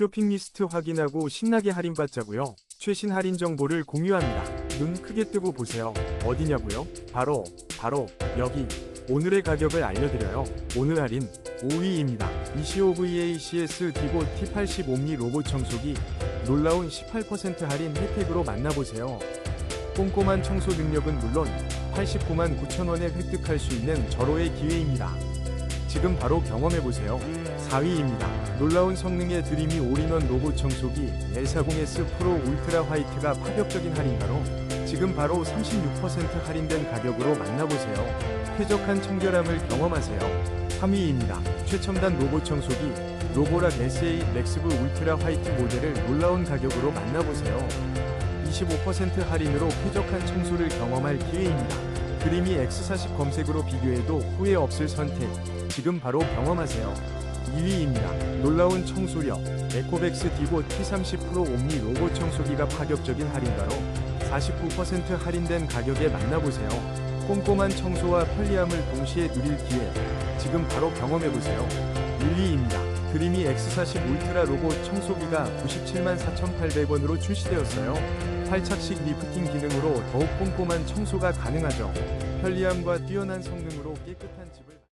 쇼핑 리스트 확인하고 신나게 할인받자고요. 최신 할인 정보를 공유합니다. 눈 크게 뜨고 보세요. 어디냐고요? 바로 바로 여기 오늘의 가격을 알려드려요. 오늘 할인 5위입니다. 이시오 VACS T80 옴니 로봇 청소기 놀라운 18% 할인 혜택으로 만나보세요. 꼼꼼한 청소 능력은 물론 89만 9천원에 획득할 수 있는 절호의 기회입니다. 지금 바로 경험해보세요. 4위입니다. 놀라운 성능의 드림이 올인원 로봇 청소기 L40S 프로 울트라 화이트가 파격적인 할인가로 지금 바로 36% 할인된 가격으로 만나보세요. 쾌적한 청결함을 경험하세요. 3위입니다. 최첨단 로봇 청소기 로보락 SA 맥스브 울트라 화이트 모델을 놀라운 가격으로 만나보세요. 25% 할인으로 쾌적한 청소를 경험할 기회입니다. 드림이 X40 검색으로 비교해도 후회 없을 선택. 지금 바로 경험하세요. 2위입니다. 놀라운 청소력. 에코백스 디보 T30 프로 옴니 로봇 청소기가 파격적인 할인가로 49% 할인된 가격에 만나보세요. 꼼꼼한 청소와 편리함을 동시에 누릴 기회. 지금 바로 경험해보세요. 1위입니다. 드림이 X40 울트라 로봇 청소기가 97만 4,800원으로 출시되었어요. 탈착식 리프팅 기능으로 더욱 꼼꼼한 청소가 가능하죠. 편리함과 뛰어난 성능으로 깨끗한 집을